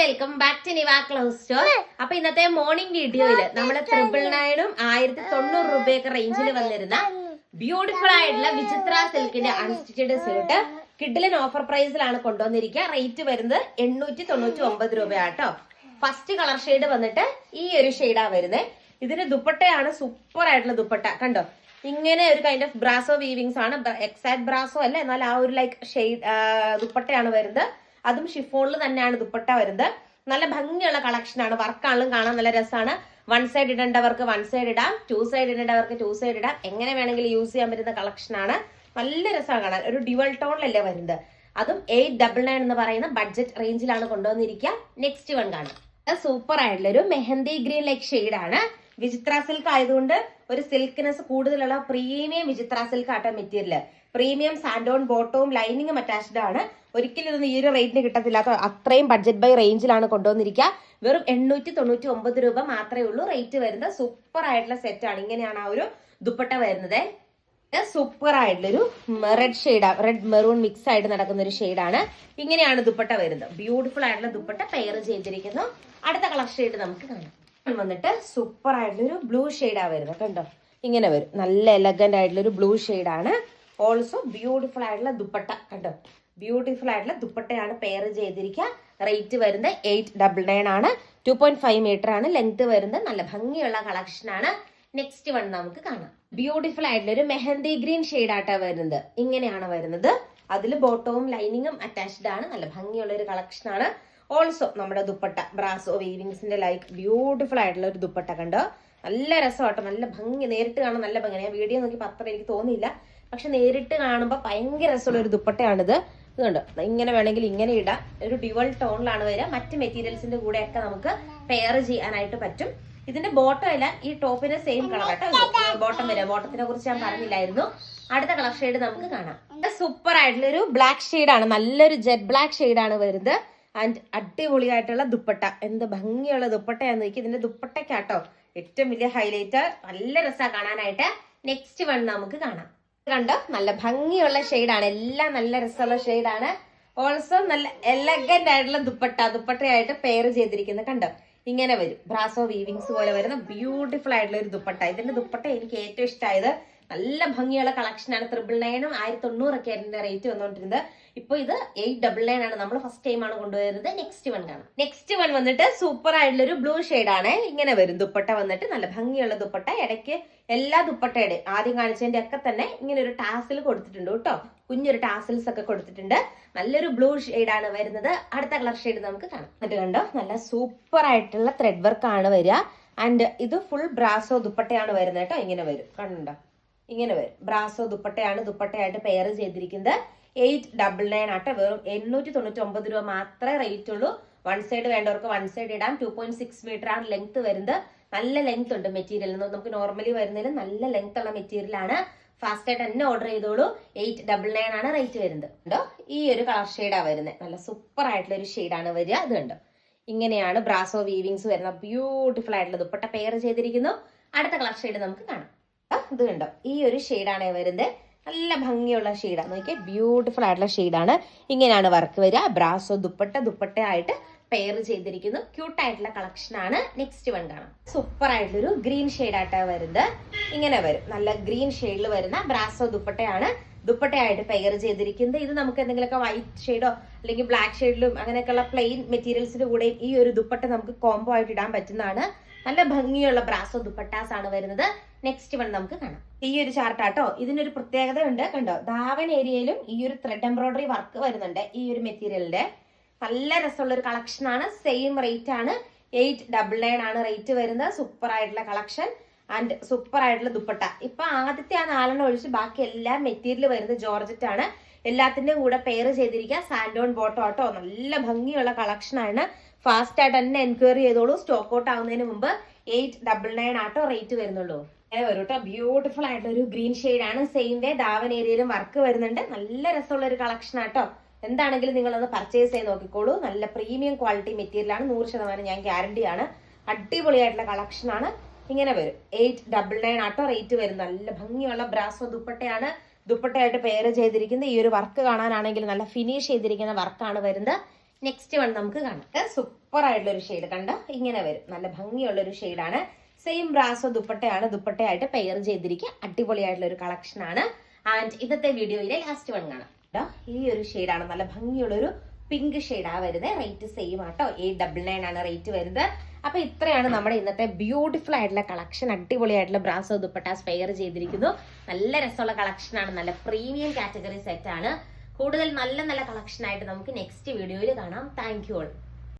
Welcome back to Niva clothes store അപ്പൊ ഇന്നത്തെ morning വീഡിയോയിൽ നമ്മൾ ട്രിപ്പിൾ നയനും ആയിരത്തി തൊണ്ണൂറ് രൂപയൊക്കെ റേഞ്ചിൽ വന്നിരുന്ന ബ്യൂട്ടിഫുൾ ആയിട്ടുള്ള വിചിത്ര സിൽക്കിന്റെ അൺസ്റ്റിച്ചഡ് സ്യൂട്ട് കിഡിലൻ ഓഫർ പ്രൈസിലാണ് കൊണ്ടുവന്നിരിക്കുക. റേറ്റ് വരുന്നത് എണ്ണൂറ്റി തൊണ്ണൂറ്റി ഒമ്പത് രൂപയാട്ടോ. ഫസ്റ്റ് കളർ ഷെയ്ഡ് വന്നിട്ട് ഈ ഒരു ഷെയ്ഡാ വരുന്നത് ഇതിന് ദുപ്പട്ടയാണ് സൂപ്പർ ആയിട്ടുള്ള ദുപ്പട്ട. കണ്ടോ? ഇങ്ങനെ ഒരു കൈൻഡ് ഓഫ് ബ്രാസോ വീവിങ്സ് ആണ്. എക്സാക്ട് ബ്രാസോ അല്ല. എന്നാൽ ആ ഒരു ലൈക്ക് ഷെയ്ഡ് ദുപ്പട്ടയാണ് വരുന്നത്. അതും ഷിഫോണിൽ തന്നെയാണ് ദുപ്പട്ട വരുന്നത്. നല്ല ഭംഗിയുള്ള കളക്ഷൻ ആണ്. വർക്കാണെങ്കിലും കാണാൻ നല്ല രസമാണ്. വൺ സൈഡ് ഇടേണ്ടവർക്ക് വൺ സൈഡ് ഇടാം. ടു സൈഡ് ഇടേണ്ടവർക്ക് ടു സൈഡ് ഇടാം. എങ്ങനെ വേണമെങ്കിലും യൂസ് ചെയ്യാൻ പറ്റുന്ന കളക്ഷൻ ആണ്. നല്ല രസമാണ് കാണാൻ. ഒരു ഡ്യുവൽ ടോണിലല്ലേ വരുന്നത്. അതും എയ്റ്റ് ഡബിൾ നയൻ എന്ന് പറയുന്ന ബഡ്ജറ്റ് റേഞ്ചിലാണ് കൊണ്ടുവന്നിരിക്കുക. നെക്സ്റ്റ് വൺ കാണാം. സൂപ്പർ ആയിട്ടുള്ള ഒരു മെഹന്തി ഗ്രീൻ ലൈക്ക് ആണ്. വിചിത്ര സിൽക്ക് ആയതുകൊണ്ട് ഒരു സിൽക്കിനെസ് കൂടുതലുള്ള പ്രീമിയം വിചിത്ര സിൽക്ക് ആട്ടോ മെറ്റീരിയൽ. പ്രീമിയം സാൻഡോൺ ബോട്ടവും ലൈനിങ്ങും അറ്റാച്ച്ഡ് ആണ്. ഒരിക്കലും ഇതൊന്നും ഈ ഒരു റേറ്റിന് കിട്ടത്തില്ലാത്ത അത്രയും ബഡ്ജറ്റ് ബൈ റേഞ്ചിലാണ് കൊണ്ടുവന്നിരിക്കുക. വെറും എണ്ണൂറ്റി തൊണ്ണൂറ്റി ഒമ്പത് രൂപ മാത്രമേ ഉള്ളൂ. റേറ്റ് വരുന്നത് സൂപ്പർ ആയിട്ടുള്ള സെറ്റ് ആണ്. ഇങ്ങനെയാണ് ആ ഒരു ദുപ്പട്ട വരുന്നത്. സൂപ്പർ ആയിട്ടുള്ളൊരു red shade red maroon mix ആയിട്ട് നടക്കുന്ന ഒരു ഷെയ്ഡാണ് ഇങ്ങനെയാണ് ദുപ്പട്ട വരുന്നത്. ബ്യൂട്ടിഫുൾ ആയിട്ടുള്ള ദുപ്പട്ട പെയർ ചെയ്തിരിക്കുന്നു. അടുത്ത കളർ ഷെയ്ഡ് നമുക്ക് കാണാം. വന്നിട്ട് സൂപ്പർ ആയിട്ടുള്ളൊരു ബ്ലൂ ഷെയ്ഡാണ് വരുന്നത് കണ്ടോ? ഇങ്ങനെ വരും. നല്ല എലഗന്റ് ആയിട്ടുള്ളൊരു ബ്ലൂ ഷെയ്ഡാണ് ഓൾസോ ബ്യൂട്ടിഫുൾ ആയിട്ടുള്ള ദുപ്പട്ട കണ്ടോ? ബ്യൂട്ടിഫുൾ ആയിട്ടുള്ള ദുപ്പട്ടയാണ് പെയർ ചെയ്തിരിക്കുക റേറ്റ് വരുന്നത് എയ്റ്റ് ഡബിൾ നയൻ ആണ്. ടു പോയിന്റ് ഫൈവ് മീറ്റർ ആണ്. ലെങ്ത് വരുന്നത് നല്ല ഭംഗിയുള്ള കളക്ഷൻ ആണ്. നെക്സ്റ്റ് വൺ നമുക്ക് കാണാം. ബ്യൂട്ടിഫുൾ ആയിട്ടുള്ള ഒരു മെഹന്തി ഗ്രീൻ ഷെയ്ഡ് വരുന്നത്. ഇങ്ങനെയാണ് വരുന്നത്. അതിൽ ബോട്ടവും ലൈനിങ്ങും അറ്റാച്ച്ഡ് ആണ്. നല്ല ഭംഗിയുള്ള ഒരു കളക്ഷൻ ആണ്. ഓൾസോ നമ്മുടെ ദുപ്പട്ട ബ്രാസോ വീവിങ്സിന്റെ ലൈക്ക് ബ്യൂട്ടിഫുൾ ആയിട്ടുള്ള ഒരു ദുപ്പട്ട കണ്ടോ നല്ല രസമാട്ടോ നല്ല ഭംഗി നേരിട്ട് കാണാൻ നല്ല ഭംഗി ഞാൻ വീഡിയോ നോക്കി അത്ര എനിക്ക് തോന്നിയില്ല. പക്ഷെ നേരിട്ട് കാണുമ്പോൾ ഭയങ്കര രസമുള്ള ഒരു ദുപ്പട്ടയാണിത്. ഇത് ഇങ്ങനെ വേണമെങ്കിൽ ഇങ്ങനെ ഇടാം. ഒരു ഡ്യുവൽ ടോണിലാണ് വരിക. മറ്റ് മെറ്റീരിയൽസിന്റെ കൂടെ ഒക്കെ നമുക്ക് പെയർ ചെയ്യാനായിട്ട് പറ്റും. ഇതിന്റെ ബോട്ടം അല്ല ഈ ടോപ്പിന് സെയിം കളർ കേട്ടോ ബോട്ടം വരിക. ബോട്ടത്തിനെ കുറിച്ച് ഞാൻ പറഞ്ഞില്ലായിരുന്നു. അടുത്ത കളർ ഷെയ്ഡ് നമുക്ക് കാണാം. സൂപ്പർ ആയിട്ടുള്ള ഒരു ബ്ലാക്ക് ആണ്. നല്ലൊരു ജെറ്റ് ബ്ലാക്ക് ആണ് വരുന്നത്. ആൻഡ് അടിപൊളിയായിട്ടുള്ള ദുപ്പട്ട. എന്ത് ഭംഗിയുള്ള ദുപ്പട്ടയാന്ന് നോക്കി. ഇതിന്റെ ദുപ്പട്ടയ്ക്കാട്ടോ ഏറ്റവും വലിയ ഹൈലൈറ്റ് നല്ല രസമാണ് കാണാനായിട്ട്. നെക്സ്റ്റ് വൺ നമുക്ക് കാണാം. കണ്ടോ? നല്ല ഭംഗിയുള്ള ഷെയ്ഡാണ് എല്ലാം നല്ല രസമുള്ള ഷെയ്ഡാണ് ഓൾസോ നല്ല എലഗന്റ് ആയിട്ടുള്ള ദുപ്പട്ട. ദുപ്പട്ടയായിട്ട് പെയർ ചെയ്തിരിക്കുന്നത് കണ്ടോ? ഇങ്ങനെ വരും. ബ്രാസോ വീവിങ്സ് പോലെ വരുന്ന ബ്യൂട്ടിഫുൾ ആയിട്ടുള്ള ഒരു ദുപ്പട്ട. ഇതിന്റെ ദുപ്പട്ട എനിക്ക് ഏറ്റവും ഇഷ്ടമായത്. നല്ല ഭംഗിയുള്ള കളക്ഷൻ ആണ്. ത്രിബിൾ നയനും ആയിരത്തി തൊണ്ണൂറൊക്കെ അതിന്റെ റേറ്റ് വന്നുകൊണ്ടിരുന്നത് ഇപ്പൊ ഇത് എയ്റ്റ് ഡബിൾ നയൻ ആണ്. നമ്മൾ ഫസ്റ്റ് ടൈം ആണ് കൊണ്ടുവരുന്നത്. നെക്സ്റ്റ് വൺ കാണാം. നെക്സ്റ്റ് വൺ വന്നിട്ട് സൂപ്പർ ആയിട്ടുള്ള ഒരു ബ്ലൂ ഷെയ്ഡ് ആണ്. ഇങ്ങനെ വരും. ദുപ്പട്ട വന്നിട്ട് നല്ല ഭംഗിയുള്ള ദുപ്പട്ട. ഇടയ്ക്ക് എല്ലാ ദുപ്പട്ടയുടെ ആദ്യം കാണിച്ചതിന്റെ ഒക്കെ തന്നെ ഇങ്ങനെ ഒരു ടാസിൽ കൊടുത്തിട്ടുണ്ട് കേട്ടോ. കുഞ്ഞൊരു ടാസിൽസ് ഒക്കെ കൊടുത്തിട്ടുണ്ട്. നല്ലൊരു ബ്ലൂ ഷെയ്ഡ് ആണ് വരുന്നത്. അടുത്ത കളർ ഷെയ്ഡ് നമുക്ക് കാണാം. എന്നിട്ട് കണ്ടോ? നല്ല സൂപ്പർ ആയിട്ടുള്ള ത്രെഡ് വർക്ക് ആണ് വരിക. ആൻഡ് ഇത് ഫുൾ ബ്രാസോ ദുപ്പട്ടയാണ് വരുന്നത് കേട്ടോ. ഇങ്ങനെ വരും. കണ്ടോ? ഇങ്ങനെ വരും. ബ്രാസോ ദുപ്പട്ടയാണ് ദുപ്പട്ടയായിട്ട് പെയർ ചെയ്തിരിക്കുന്നത്. എയ്റ്റ് ഡബിൾ നയൻ ആട്ടെ. വെറും എണ്ണൂറ്റി തൊണ്ണൂറ്റി ഒമ്പത് രൂപ മാത്രമേ റേറ്റ് ഉള്ളൂ. വൺ സൈഡ് വേണ്ടവർക്ക് വൺ സൈഡ് ഇടാം. ടു പോയിന്റ് സിക്സ് മീറ്റർ ആണ് ലെങ്ത് വരുന്നത്. നല്ല ലെങ്ത് ഉണ്ട് മെറ്റീരിയൽ നമുക്ക് നോർമലി വരുന്നതിൽ നല്ല ലെങ്ത് ഉള്ള മെറ്റീരിയൽ ആണ്. ഫാസ്റ്റ് ആയിട്ട് തന്നെ ഓർഡർ ചെയ്തോളൂ. എയ്റ്റ് ഡബിൾ നയൻ ആണ് റേറ്റ് വരുന്നത്. ഉണ്ടോ? ഈ ഒരു കളർ ഷെയ്ഡാണ് വരുന്നത്. നല്ല സൂപ്പർ ആയിട്ടുള്ള ഒരു ഷെയ്ഡാണ് വരിക. അത് കണ്ടോ? ഇങ്ങനെയാണ് ബ്രാസോ വീവിങ്സ് വരുന്ന ബ്യൂട്ടിഫുൾ ആയിട്ടുള്ള ദുപ്പട്ട പെയർ ചെയ്തിരിക്കുന്നു. അടുത്ത കളർ ഷെയ്ഡ് നമുക്ക് കാണാം. ഇത് കണ്ടോ ഈ ഒരു ഷെയ്ഡാണ് വരുന്നത്. നല്ല ഭംഗിയുള്ള ഷെയ്ഡാണ് നോക്കിയാൽ ബ്യൂട്ടിഫുൾ ആയിട്ടുള്ള ഷെയ്ഡാണ് ഇങ്ങനെയാണ് വർക്ക് വരിക. ബ്രാസോ ദുപ്പട്ട ദുപ്പട്ട ആയിട്ട് പെയർ ചെയ്തിരിക്കുന്നു. ക്യൂട്ട് ആയിട്ടുള്ള കളക്ഷൻ ആണ്. നെക്സ്റ്റ് വൺ കാണാം. സൂപ്പർ ആയിട്ടുള്ളൊരു ഗ്രീൻ ഷെയ്ഡ് വരുന്നത്. ഇങ്ങനെ വരും. നല്ല ഗ്രീൻ ഷെയ്ഡിൽ വരുന്ന ബ്രാസോ ദുപ്പട്ടയാണ്. ദുപ്പട്ടയായിട്ട് പെയർ ചെയ്തിരിക്കുന്നത്. ഇത് നമുക്ക് എന്തെങ്കിലുമൊക്കെ വൈറ്റ് ഷെയ്ഡോ അല്ലെങ്കിൽ ബ്ലാക്ക് ഷെയ്ഡിലും അങ്ങനെയൊക്കെയുള്ള പ്ലെയിൻ മെറ്റീരിയൽസിന്റെ കൂടെ ഈ ഒരു ദുപ്പട്ട നമുക്ക് കോംബോ ആയിട്ട് ഇടാൻ പറ്റുന്നതാണ്. നല്ല ഭംഗിയുള്ള ബ്രാസോ ദുപ്പട്ടാസ് ആണ് വരുന്നത്. നെക്സ്റ്റ് വൺ നമുക്ക് കാണാം. ഈ ഒരു ചാർട്ടാട്ടോ ഇതിനൊരു പ്രത്യേകത ഉണ്ട് കണ്ടോ ധാവൻ ഏരിയയിലും ഈ ഒരു ത്രെഡ് എംബ്രോയിഡറി വർക്ക് വരുന്നുണ്ട് ഈ ഒരു മെറ്റീരിയലിന്റെ നല്ല രസമുള്ള ഒരു കളക്ഷൻ ആണ്. സെയിം റേറ്റ് ആണ്. എയ്റ്റ് ഡബിൾ നയൻ ആണ് റേറ്റ് വരുന്നത്. സൂപ്പർ ആയിട്ടുള്ള കളക്ഷൻ ആൻഡ് സൂപ്പർ ആയിട്ടുള്ള ദുപ്പട്ട. ഇപ്പൊ ആദ്യത്തെ ആ നാലെണ്ണം ഒഴിച്ച് ബാക്കി എല്ലാ മെറ്റീരിയൽ വരുന്നത് ജോർജറ്റ് ആണ്. എല്ലാത്തിന്റെയും കൂടെ പെയർ ചെയ്തിരിക്കുക. സാൻഡോൺ ബോട്ടോ ആട്ടോ. നല്ല ഭംഗിയുള്ള കളക്ഷൻ ആണ്. ഫാസ്റ്റ് ആയിട്ട് തന്നെ എൻക്വയറി ചെയ്തോളൂ. സ്റ്റോക്ക് ഔട്ട് ആവുന്നതിന് മുമ്പ് എയ്റ്റ് ഡബിൾ നയൻ ആട്ടോ റേറ്റ് വരുന്നുള്ളൂ. വരും കേട്ടോ ബ്യൂട്ടിഫുൾ ആയിട്ടുള്ള ഒരു ഗ്രീൻ ഷെയ്ഡ് ആണ് സെയിം വേ ധാവൻ ഏരിയയിലും വർക്ക് വരുന്നുണ്ട്. നല്ല രസമുള്ള ഒരു കളക്ഷൻ ആട്ടോ. എന്താണെങ്കിലും നിങ്ങൾ അത് പർച്ചേസ് ചെയ്ത് നോക്കിക്കോളൂ. നല്ല പ്രീമിയം ക്വാളിറ്റി മെറ്റീരിയൽ ആണ്. നൂറ് ശതമാനം ഞാൻ ഗ്യാരണ്ടി ആണ്. അടിപൊളിയായിട്ടുള്ള കളക്ഷൻ ആണ്. ഇങ്ങനെ വരും. എയ്റ്റ് ഡബിൾ നയൻ ആട്ടോ റേറ്റ് വരും. നല്ല ഭംഗിയുള്ള ബ്രാസോ ദുപ്പട്ടയാണ്. ദുപ്പട്ടയായിട്ട് പെയർ ചെയ്തിരിക്കുന്നത് ഈ ഒരു വർക്ക് കാണാനാണെങ്കിൽ നല്ല ഫിനിഷ് ചെയ്തിരിക്കുന്ന വർക്കാണ് വരുന്നത്. നെക്സ്റ്റ് വൺ നമുക്ക് കാണാം. സൂപ്പർ ആയിട്ടുള്ള ഒരു ഷെയ്ഡ് കണ്ട? ഇങ്ങനെ വരും. നല്ല ഭംഗിയുള്ള ഒരു ഷെയ്ഡാണ് സെയിം ബ്രാസോ ദുപ്പട്ടയാണ്. ദുപ്പട്ടയായിട്ട് പെയർ ചെയ്തിരിക്കുക. അടിപൊളിയായിട്ടുള്ള ഒരു കളക്ഷൻ ആണ്. ആൻഡ് ഇന്നത്തെ വീഡിയോയിലെ ലാസ്റ്റ് വൺ കാണാം. ഈ ഒരു ഷെയ്ഡാണ് നല്ല ഭംഗിയുള്ള ഒരു പിങ്ക് ഷെയ്ഡാ വരുന്നത് റേറ്റ് സെയിം ആട്ടോ. എയ്റ്റ് ഡബിൾ നയൻ ആണ് റേറ്റ് വരുന്നത്. അപ്പൊ ഇത്രയാണ് നമ്മുടെ ഇന്നത്തെ ബ്യൂട്ടിഫുൾ ആയിട്ടുള്ള കളക്ഷൻ അടിപൊളിയായിട്ടുള്ള ബ്രാസോ ദുപ്പട്ടാസ് സ്പെയർ ചെയ്തിരിക്കുന്നു. നല്ല രസമുള്ള കളക്ഷൻ ആണ്. നല്ല പ്രീമിയം കാറ്റഗറി സെറ്റ് ആണ്. കൂടുതൽ നല്ല നല്ല കളക്ഷൻ ആയിട്ട് നമുക്ക് നെക്സ്റ്റ് വീഡിയോയിൽ കാണാം. Thank you all